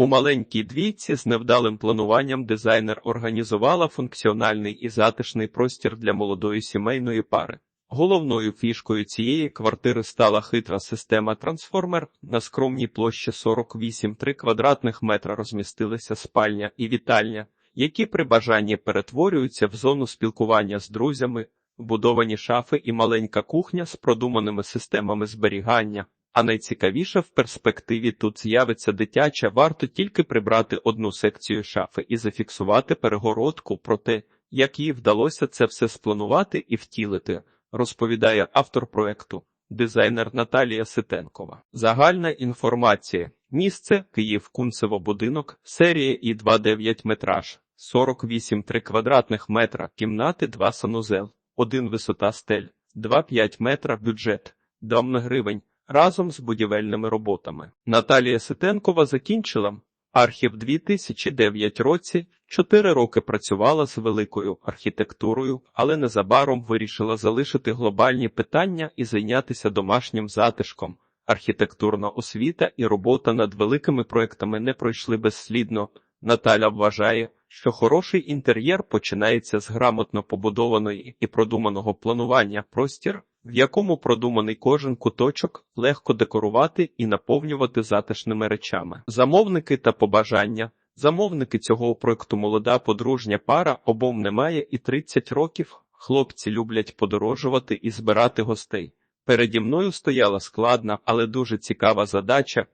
У маленькій двійці з невдалим плануванням дизайнер організувала функціональний і затишний простір для молодої сімейної пари. Головною фішкою цієї квартири стала хитра система трансформер. На скромній площі 48,3 квадратних метра розмістилися спальня і вітальня, які при бажанні перетворюються в зону спілкування з друзями, вбудовані шафи і маленька кухня з продуманими системами зберігання. А найцікавіше в перспективі тут з'явиться дитяча, варто тільки прибрати одну секцію шафи і зафіксувати перегородку про те, як їй вдалося це все спланувати і втілити, розповідає автор проекту, дизайнер Наталія Ситенкова. Загальна інформація. Місце Київ Кунцево будинок, серія і 2,9 метраж, 48,3 квадратних метра, кімнати 2 санузел, 1 висота стель, 2,5 метра бюджет, 2 гривень разом з будівельними роботами. Наталія Ситенкова закінчила архів 2009 році, 4 роки працювала з великою архітектурою, але незабаром вирішила залишити глобальні питання і зайнятися домашнім затишком. Архітектурна освіта і робота над великими проектами не пройшли безслідно. Наталя вважає, що хороший інтер'єр починається з грамотно побудованої і продуманого планування простір, в якому продуманий кожен куточок, легко декорувати і наповнювати затишними речами. Замовники та побажання. Замовники цього проекту молода подружня пара обом немає і 30 років. Хлопці люблять подорожувати і збирати гостей. Переді мною стояла складна, але дуже цікава задача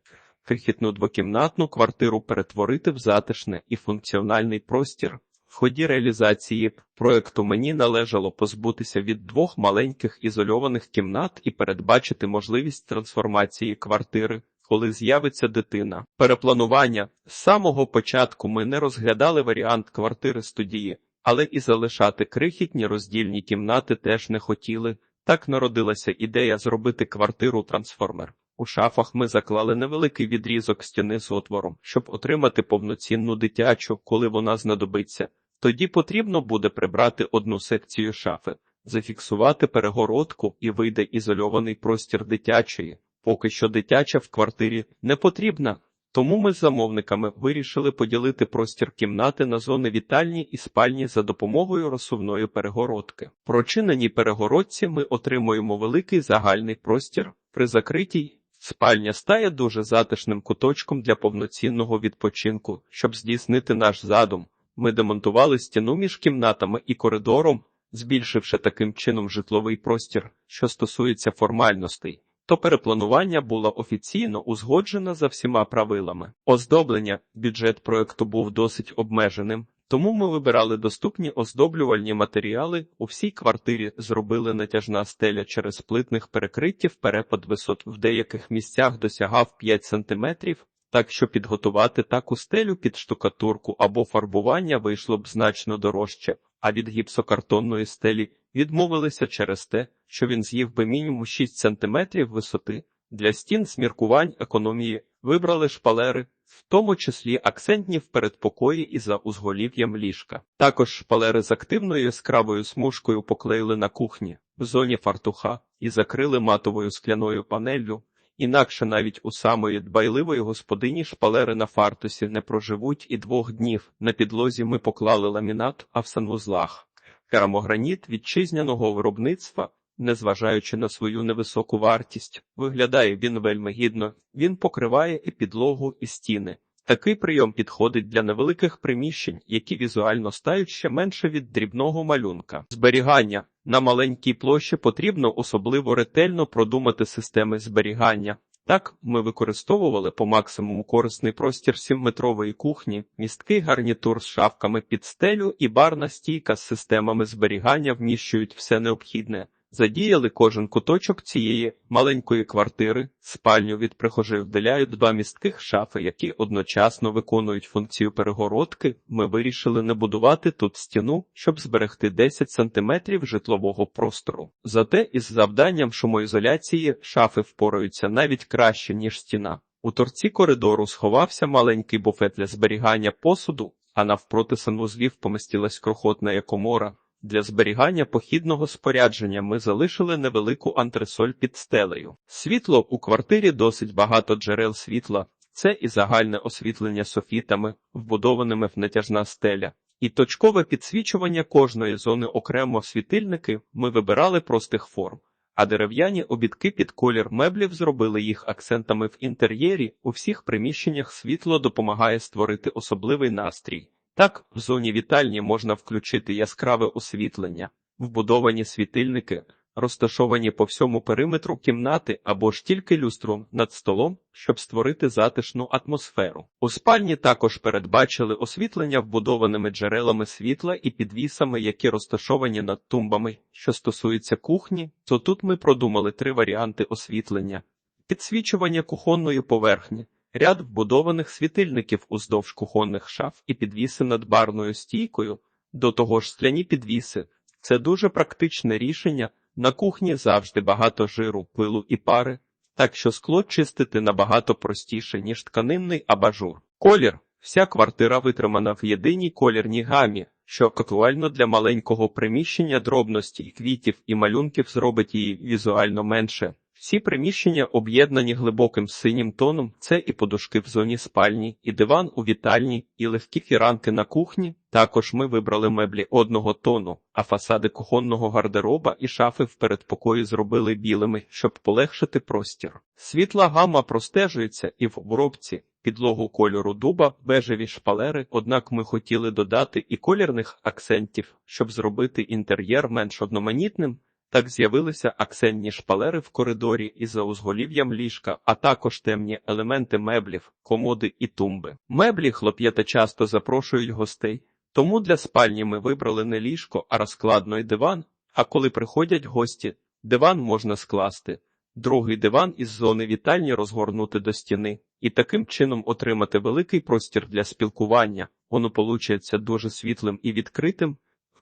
крихітну двокімнатну квартиру перетворити в затишний і функціональний простір. В ході реалізації проекту мені належало позбутися від двох маленьких ізольованих кімнат і передбачити можливість трансформації квартири, коли з'явиться дитина. Перепланування з самого початку ми не розглядали варіант квартири студії, але і залишати крихітні роздільні кімнати теж не хотіли. Так народилася ідея зробити квартиру трансформер. У шафах ми заклали невеликий відрізок стіни з отвором, щоб отримати повноцінну дитячу, коли вона знадобиться. Тоді потрібно буде прибрати одну секцію шафи, зафіксувати перегородку і вийде ізольований простір дитячої. Поки що дитяча в квартирі не потрібна. Тому ми з замовниками вирішили поділити простір кімнати на зони вітальні і спальні за допомогою розсувної перегородки. Прочиненій перегородці ми отримуємо великий загальний простір при закритій. Спальня стає дуже затишним куточком для повноцінного відпочинку. Щоб здійснити наш задум, ми демонтували стіну між кімнатами і коридором, збільшивши таким чином житловий простір, що стосується формальностей. То перепланування було офіційно узгоджено за всіма правилами. Оздоблення бюджет проекту був досить обмеженим, тому ми вибирали доступні оздоблювальні матеріали. У всій квартирі зробили натяжна стеля через плитних перекриттів. Перепад висот в деяких місцях досягав 5 сантиметрів. Так що підготувати таку стелю під штукатурку або фарбування вийшло б значно дорожче, а від гіпсокартонної стелі відмовилися через те, що він з'їв би мінімум 6 сантиметрів висоти. Для стін з міркувань економії вибрали шпалери, в тому числі акцентні в передпокої і за узголів'ям ліжка. Також шпалери з активною яскравою смужкою поклеїли на кухні, в зоні фартуха і закрили матовою скляною панеллю. Інакше навіть у самої дбайливої господині шпалери на фартусі не проживуть і двох днів. На підлозі ми поклали ламінат, а в санвузлах керамограніт вітчизняного виробництва, незважаючи на свою невисоку вартість, виглядає він вельми гідно. Він покриває і підлогу, і стіни. Такий прийом підходить для невеликих приміщень, які візуально стають ще менше від дрібного малюнка. Зберігання на маленькій площі потрібно особливо ретельно продумати системи зберігання. Так, ми використовували по максимуму корисний простір 7-метрової кухні, місткий гарнітур з шафками під стелю і барна стійка з системами зберігання вміщують все необхідне. Задіяли кожен куточок цієї маленької квартири, спальню від прихожих вделяють два містких шафи, які одночасно виконують функцію перегородки. Ми вирішили не будувати тут стіну, щоб зберегти 10 сантиметрів житлового простору. Зате із завданням шумоізоляції шафи впораються навіть краще, ніж стіна. У торці коридору сховався маленький буфет для зберігання посуду, а навпроти санвузлів помістилась крохотна комора. Для зберігання похідного спорядження ми залишили невелику антресоль під стелею. Світло у квартирі досить багато джерел світла. Це і загальне освітлення софітами, вбудованими в натяжна стеля, і точкове підсвічування кожної зони окремо світильники ми вибирали простих форм, а дерев'яні обідки під колір меблів зробили їх акцентами в інтер'єрі. У всіх приміщеннях світло допомагає створити особливий настрій. Так, в зоні вітальні можна включити яскраве освітлення, вбудовані світильники, розташовані по всьому периметру кімнати або ж тільки люстром над столом, щоб створити затишну атмосферу. У спальні також передбачили освітлення вбудованими джерелами світла і підвісами, які розташовані над тумбами. Що стосується кухні, то тут ми продумали три варіанти освітлення: підсвічування кухонної поверхні. Ряд вбудованих світильників уздовж кухонних шаф і підвіси над барною стійкою, до того ж скляні підвіси. Це дуже практичне рішення. На кухні завжди багато жиру, пилу і пари, так що скло чистити набагато простіше, ніж тканинний абажур. Колір. Вся квартира витримана в єдиній колірній гамі, що актуально для маленького приміщення дробності квітів і малюнків зробить її візуально менше. Всі приміщення об'єднані глибоким синім тоном, це і подушки в зоні спальні, і диван у вітальні, і легкі фіранки на кухні. Також ми вибрали меблі одного тону, а фасади кухонного гардероба і шафи в передпокої зробили білими, щоб полегшити простір. Світла гама простежується і в обробці. Підлогу кольору дуба, бежеві шпалери, однак ми хотіли додати і колірних акцентів, щоб зробити інтер'єр менш одноманітним. Так з'явилися акцентні шпалери в коридорі і за узголів'ям ліжка, а також темні елементи меблів, комоди і тумби. Меблі хлоп'ята часто запрошують гостей, тому для спальні ми вибрали не ліжко, а розкладний диван. А коли приходять гості, диван можна скласти, другий диван із зони вітальні розгорнути до стіни і таким чином отримати великий простір для спілкування. Воно получається дуже світлим і відкритим.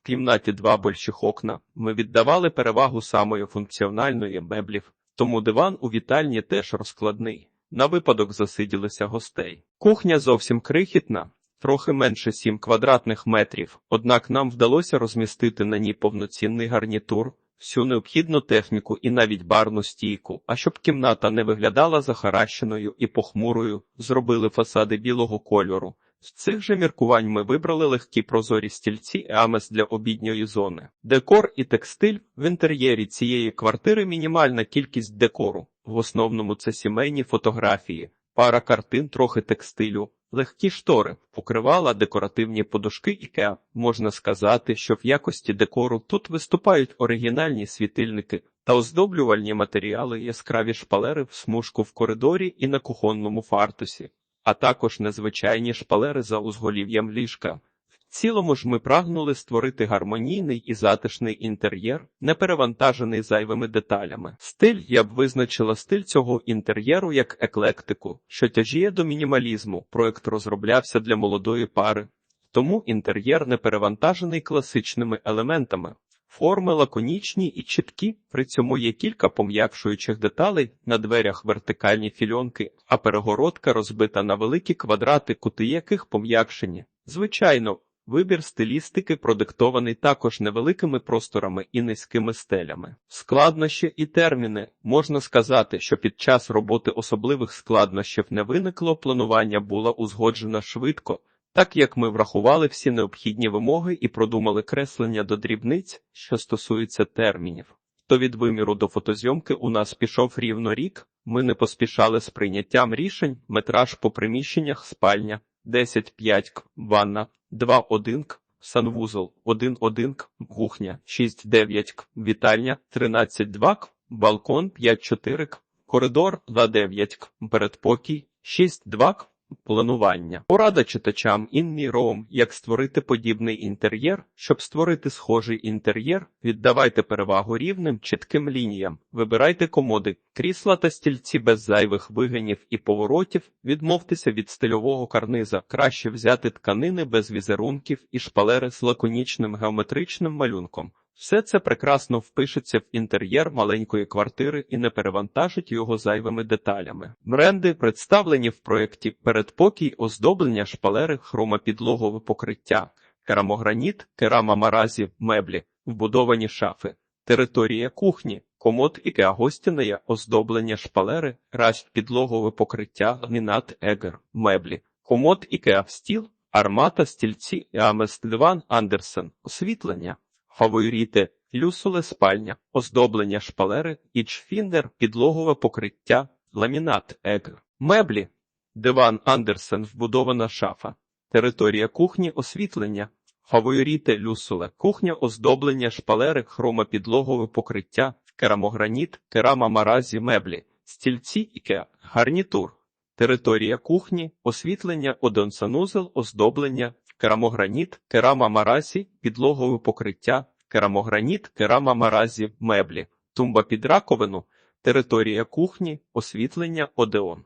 Кімнаті два больших окна ми віддавали перевагу самої функціональної меблів, тому диван у вітальні теж розкладний. На випадок засиділися гостей. Кухня зовсім крихітна, трохи менше 7 квадратних метрів, однак нам вдалося розмістити на ній повноцінний гарнітур, всю необхідну техніку і навіть барну стійку. А щоб кімната не виглядала захаращеною і похмурою, зробили фасади білого кольору. З цих же міркувань ми вибрали легкі прозорі стільці амес для обідньої зони. Декор і текстиль в інтер'єрі цієї квартири мінімальна кількість декору. В основному це сімейні фотографії, пара картин, трохи текстилю, легкі штори, покривала декоративні подушки Ікеа. Можна сказати, що в якості декору тут виступають оригінальні світильники та оздоблювальні матеріали, яскраві шпалери в смужку в коридорі і на кухонному фартусі а також незвичайні шпалери за узголів'ям ліжка. В цілому ж ми прагнули створити гармонійний і затишний інтер'єр, не перевантажений зайвими деталями. Стиль я б визначила стиль цього інтер'єру як еклектику, що тяжіє до мінімалізму. Проект розроблявся для молодої пари, тому інтер'єр не перевантажений класичними елементами. Форми лаконічні і чіткі, при цьому є кілька пом'якшуючих деталей, на дверях вертикальні фільонки, а перегородка розбита на великі квадрати, кути яких пом'якшені. Звичайно, вибір стилістики продиктований також невеликими просторами і низькими стелями. Складнощі і терміни можна сказати, що під час роботи особливих складнощів не виникло, планування було узгоджено швидко. Так як ми врахували всі необхідні вимоги і продумали креслення до дрібниць, що стосується термінів, то від виміру до фотозйомки у нас пішов рівно рік. Ми не поспішали з прийняттям рішень, метраж по приміщеннях спальня 10-5 к, ванна, 2-1 к, санвузол 1-1 к, кухня 6-9 к, вітальня 13-2 к, балкон 5-4 к, коридор 2-9 к, передпокій 6-2 к, Планування порада читачам Інні Роум, як створити подібний інтер'єр. Щоб створити схожий інтер'єр, віддавайте перевагу рівним, чітким лініям, вибирайте комоди, крісла та стільці без зайвих вигинів і поворотів, відмовтеся від стильового карниза, краще взяти тканини без візерунків і шпалери з лаконічним геометричним малюнком. Все це прекрасно впишеться в інтер'єр маленької квартири і не перевантажить його зайвими деталями. Бренди представлені в проєкті передпокій оздоблення шпалери, хромопідлогове покриття, керамограніт, керама маразі, меблі, вбудовані шафи. Територія кухні, комод гостяне, оздоблення шпалери, расть підлогове покриття, ламінат егер, меблі, комод ікеа стіл, армата, стільці, амест диван, андерсен, освітлення, фаворіти, люсуле спальня, оздоблення шпалери, ічфіндер, підлогове покриття, ламінат егер, меблі, диван андерсен, вбудована шафа, територія кухні, освітлення, Фаворіти люсуле, кухня, оздоблення, шпалери, хромопідлогове покриття, керамограніт, керама маразі, меблі, стільці ікеа, гарнітур, територія кухні, освітлення, один санузел, оздоблення, керамограніт, керама маразі, підлогове покриття, керамограніт, керама маразі, меблі, тумба під раковину, територія кухні, освітлення, одеон.